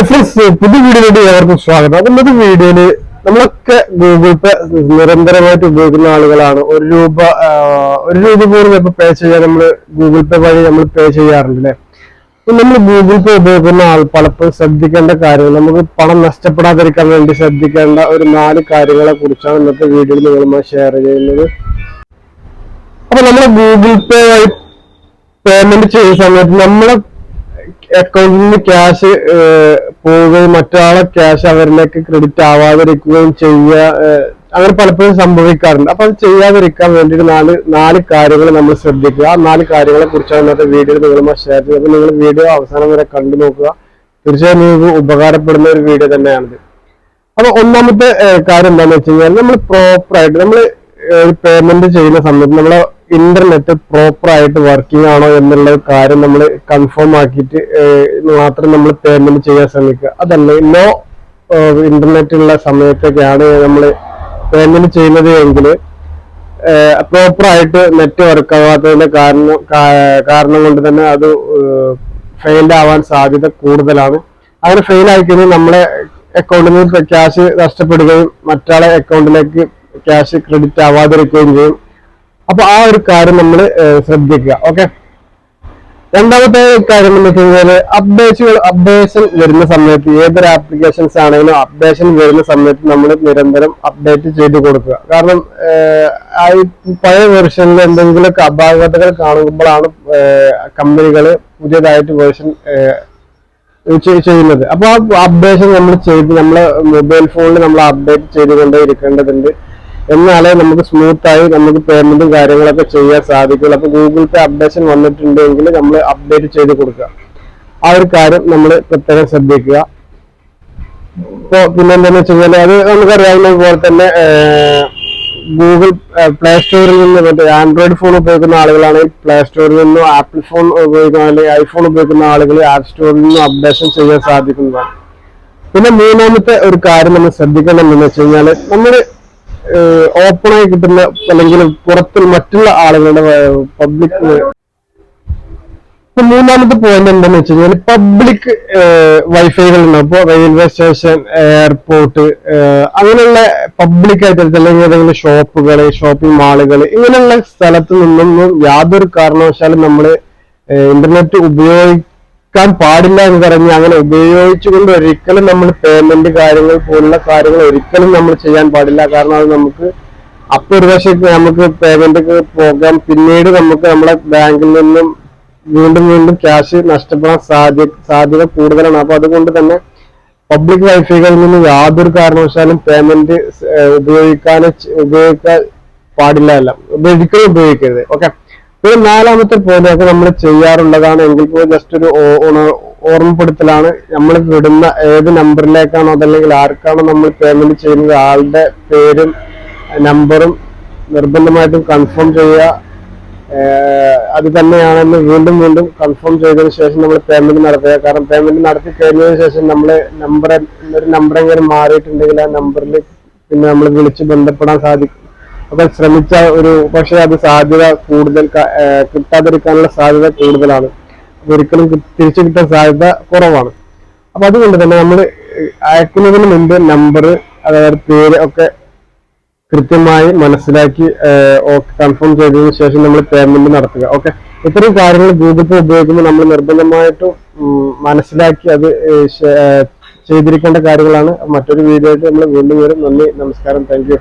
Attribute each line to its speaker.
Speaker 1: Hi friends പുതിയ വീഡിയോയിലേക്ക് ഏവർക്കും സ്വാഗതം. ഇന്നത്തെ വീഡിയോയിൽ നമ്മളൊക്കെ ഗൂഗിൾ പേ നിരന്തരമായിട്ട് ഉപയോഗിക്കുന്ന ആളുകളാണ്. ഒരു രൂപ ഒരു രൂപ പോലും ഇപ്പൊ പേ ചെയ്യാൻ നമ്മൾ ഗൂഗിൾ പേ വഴി നമ്മൾ പേ ചെയ്യാറുണ്ട് അല്ലെ നമ്മൾ ഗൂഗിൾ പേ ഉപയോഗിക്കുന്ന ആൾ പലപ്പോഴും ശ്രദ്ധിക്കേണ്ട കാര്യങ്ങൾ നമുക്ക് പണം നഷ്ടപ്പെടാതിരിക്കാൻ വേണ്ടി ശ്രദ്ധിക്കേണ്ട ഒരു നാല് കാര്യങ്ങളെ കുറിച്ചാണ് ഇന്നത്തെ വീഡിയോയിൽ നിങ്ങളുമായി ഷെയർ ചെയ്യുന്നത്. അപ്പൊ നമ്മൾ ഗൂഗിൾ പേ വഴി പേയ്മെന്റ് ചെയ്യുന്ന സമയത്ത് നമ്മളെ അക്കൗണ്ടിൽ നിന്ന് ക്യാഷ് പോവുകയും മറ്റൊരാളെ ക്യാഷ് അവരിലേക്ക് ക്രെഡിറ്റ് ആവാതിരിക്കുകയും ചെയ്യുക അങ്ങനെ പലപ്പോഴും സംഭവിക്കാറുണ്ട്. അപ്പൊ അത് ചെയ്യാതിരിക്കാൻ വേണ്ടിയിട്ട് നാല് നാല് കാര്യങ്ങൾ നമ്മൾ ശ്രദ്ധിക്കുക. ആ നാല് കാര്യങ്ങളെ കുറിച്ചാണ് ഇന്നത്തെ വീഡിയോ നിങ്ങളുമായി ഷെയർ ചെയ്യുന്നത്. അപ്പൊ നിങ്ങൾ വീഡിയോ അവസാനം വരെ കണ്ടു നോക്കുക. തീർച്ചയായും നിങ്ങൾക്ക് ഉപകാരപ്പെടുന്ന ഒരു വീഡിയോ തന്നെയാണിത്. അപ്പൊ ഒന്നാമത്തെ കാര്യം എന്താണെന്ന് വെച്ച് കഴിഞ്ഞാൽ നമ്മൾ പ്രോപ്പറായിട്ട് നമ്മൾ പേയ്മെന്റ് ചെയ്യുന്ന സമയത്ത് നമ്മളെ ഇന്റർനെറ്റ് പ്രോപ്പർ ആയിട്ട് വർക്കിംഗ് ആണോ എന്നുള്ള കാര്യം നമ്മൾ കൺഫേം ആക്കിയിട്ട് മാത്രം നമ്മൾ പേയ്മെന്റ് ചെയ്യാൻ ശ്രമിക്കുക. അതല്ല നോ ഇന്റർനെറ്റ് ഉള്ള സമയത്തൊക്കെയാണ് നമ്മൾ പേയ്മെന്റ് ചെയ്യുന്നത് എങ്കിൽ പ്രോപ്പർ ആയിട്ട് നെറ്റ് വർക്ക് ആവാത്തതിന്റെ കാരണം കാരണം കൊണ്ട് തന്നെ അത് ഫെയിൽ ആവാൻ സാധ്യത കൂടുതലാണ്. അങ്ങനെ ഫെയിൽ ആയി കഴിഞ്ഞാൽ നമ്മളെ അക്കൗണ്ടിൽ നിന്ന് ക്യാഷ് നഷ്ടപ്പെടുകയും മറ്റാളെ അക്കൗണ്ടിലേക്ക് ക്യാഷ് ക്രെഡിറ്റ് ആവാതിരിക്കുകയും ചെയ്യും. അപ്പൊ ആ ഒരു കാര്യം നമ്മൾ ശ്രദ്ധിക്കുക. ഓക്കെ? രണ്ടാമത്തെ കാര്യം എന്ന് വെച്ച് കഴിഞ്ഞാൽ അപ്ഡേറ്റുകൾ അപ്ഡേഷൻ വരുന്ന സമയത്ത് ഏതൊരു ആപ്ലിക്കേഷൻസ് ആണെങ്കിലും അപ്ഡേഷൻ വരുന്ന സമയത്ത് നമ്മൾ നിരന്തരം അപ്ഡേറ്റ് ചെയ്ത് കൊടുക്കുക. കാരണം പഴയ വെർഷനിൽ എന്തെങ്കിലുമൊക്കെ അപാകതകൾ കാണുമ്പോഴാണ് കമ്പനികൾ പുതിയതായിട്ട് വേർഷൻ ചെയ്യുന്നത്. അപ്പൊ ആ അപ്ഡേഷൻ നമ്മൾ ചെയ്ത് നമ്മളെ മൊബൈൽ ഫോണിൽ നമ്മൾ അപ്ഡേറ്റ് ചെയ്തുകൊണ്ടേ ഇരിക്കേണ്ടതുണ്ട് എന്നാലേ നമുക്ക് സ്മൂത്തായി നമുക്ക് പേയ്മെന്റും കാര്യങ്ങളൊക്കെ ചെയ്യാൻ സാധിക്കുള്ളൂ. അപ്പൊ ഗൂഗിൾ പേ അപ്ഡേഷൻ വന്നിട്ടുണ്ടെങ്കിൽ നമ്മൾ അപ്ഡേറ്റ് ചെയ്ത് കൊടുക്കുക. ആ ഒരു കാര്യം നമ്മൾ പ്രത്യേകം ശ്രദ്ധിക്കുക. ഇപ്പോ പിന്നെ എന്താന്ന് വെച്ച് കഴിഞ്ഞാൽ അത് നമുക്കറിയാവുന്ന പോലെ തന്നെ ഗൂഗിൾ പ്ലേ സ്റ്റോറിൽ നിന്ന് മറ്റേ ആൻഡ്രോയിഡ് ഫോൺ ഉപയോഗിക്കുന്ന ആളുകളാണെങ്കിൽ പ്ലേ സ്റ്റോറിൽ നിന്നും ആപ്പിൾ ഫോൺ ഉപയോഗിക്കുന്ന അല്ലെങ്കിൽ ഐഫോൺ ഉപയോഗിക്കുന്ന ആളുകൾ ആപ്പ് സ്റ്റോറിൽ നിന്നും അപ്ഡേഷൻ ചെയ്യാൻ സാധിക്കുന്നതാണ്. പിന്നെ മൂന്നാമത്തെ ഒരു കാര്യം നമ്മൾ ശ്രദ്ധിക്കണം എന്ന് വെച്ച് കഴിഞ്ഞാൽ നമ്മൾ ഓപ്പൺ ആയി കിട്ടുന്ന അല്ലെങ്കിൽ പുറത്ത് മറ്റുള്ള ആളുകളുടെ പബ്ലിക് മൂന്നാമത്തെ പോയിന്റ് എന്താന്ന് വെച്ച് കഴിഞ്ഞാൽ പബ്ലിക് വൈഫൈകൾ ഉണ്ടാവും അപ്പോൾ റെയിൽവേ സ്റ്റേഷൻ എയർപോർട്ട് അങ്ങനെയുള്ള പബ്ലിക് ആയിട്ട് അല്ലെങ്കിൽ ഏതെങ്കിലും ഷോപ്പുകൾ ഷോപ്പിംഗ് മാളുകൾ ഇങ്ങനെയുള്ള സ്ഥലത്ത് നിന്നൊന്നും യാതൊരു കാരണവശാലും നമ്മൾ ഇന്റർനെറ്റ് ഉപയോഗിക്കാൻ പാടില്ല എന്ന് പറഞ്ഞ് അങ്ങനെ ഉപയോഗിച്ചുകൊണ്ട് ഒരിക്കലും നമ്മൾ പേയ്മെന്റ് കാര്യങ്ങൾ പോലുള്ള കാര്യങ്ങൾ ഒരിക്കലും നമ്മൾ ചെയ്യാൻ പാടില്ല. കാരണം അത് നമുക്ക് അപ്പൊ ഒരു പക്ഷേ നമുക്ക് പേയ്മെന്റ് പോകാം പിന്നീട് നമുക്ക് നമ്മുടെ ബാങ്കിൽ നിന്നും വീണ്ടും വീണ്ടും ക്യാഷ് നഷ്ടപ്പെടാൻ സാധ്യ സാധ്യത കൂടുതലാണ്. അപ്പൊ അതുകൊണ്ട് തന്നെ പബ്ലിക് വൈഫൈകളിൽ നിന്ന് യാതൊരു കാരണവശാലും പേയ്മെന്റ് ഉപയോഗിക്കാൻ ഉപയോഗിക്കാൻ പാടില്ല അല്ല ഒരിക്കലും ഉപയോഗിക്കരുത്. ഓക്കെ പിന്നെ നാലാമത്തെ പോലെയൊക്കെ നമ്മൾ ചെയ്യാറുള്ളതാണ്. എങ്കിൽ പോലും ജസ്റ്റ് ഒരു ഓർമ്മപ്പെടുത്തലാണ്. നമ്മൾ വിടുന്ന ഏത് നമ്പറിലേക്കാണോ അതല്ലെങ്കിൽ ആർക്കാണോ നമ്മൾ പേയ്മെന്റ് ചെയ്യുന്നത് ആളുടെ പേരും നമ്പറും നിർബന്ധമായിട്ടും കൺഫേം ചെയ്യുക. അത് തന്നെയാണെന്ന് വീണ്ടും വീണ്ടും കൺഫേം ചെയ്തതിന് ശേഷം നമ്മൾ പേയ്മെന്റ് നടത്തുക. കാരണം പേയ്മെന്റ് നടത്തി കഴിഞ്ഞതിന് ശേഷം നമ്മൾ നമ്പർ ഒരു നമ്പർ എങ്ങനെ മാറിയിട്ടുണ്ടെങ്കിൽ ആ നമ്പറിൽ പിന്നെ നമ്മൾ വിളിച്ച് ബന്ധപ്പെടാൻ സാധിക്കും. അപ്പൊ ശ്രമിച്ച ഒരു പക്ഷെ അത് സാധ്യത കൂടുതൽ കിട്ടാതിരിക്കാനുള്ള സാധ്യത കൂടുതലാണ്. ഒരിക്കലും തിരിച്ചു കിട്ടാൻ സാധ്യത കുറവാണ്. അപ്പൊ അതുകൊണ്ട് തന്നെ നമ്മൾ അയക്കുന്നതിന് മുൻപ് നമ്പർ അതായത് പേര് ഒക്കെ കൃത്യമായി മനസ്സിലാക്കി കൺഫേം ചെയ്തതിന് ശേഷം നമ്മൾ പേയ്മെന്റ് നടത്തുക. ഓക്കെ ഇത്തരം കാര്യങ്ങൾ ഗൂഗിൾ പേ ഉപയോഗിക്കുമ്പോൾ നമ്മൾ നിർബന്ധമായിട്ടും മനസ്സിലാക്കി അത് ചെയ്തിരിക്കേണ്ട കാര്യങ്ങളാണ്. മറ്റൊരു വീഡിയോ ആയിട്ട് നമ്മൾ വീണ്ടും വരും. നന്ദി നമസ്കാരം. താങ്ക്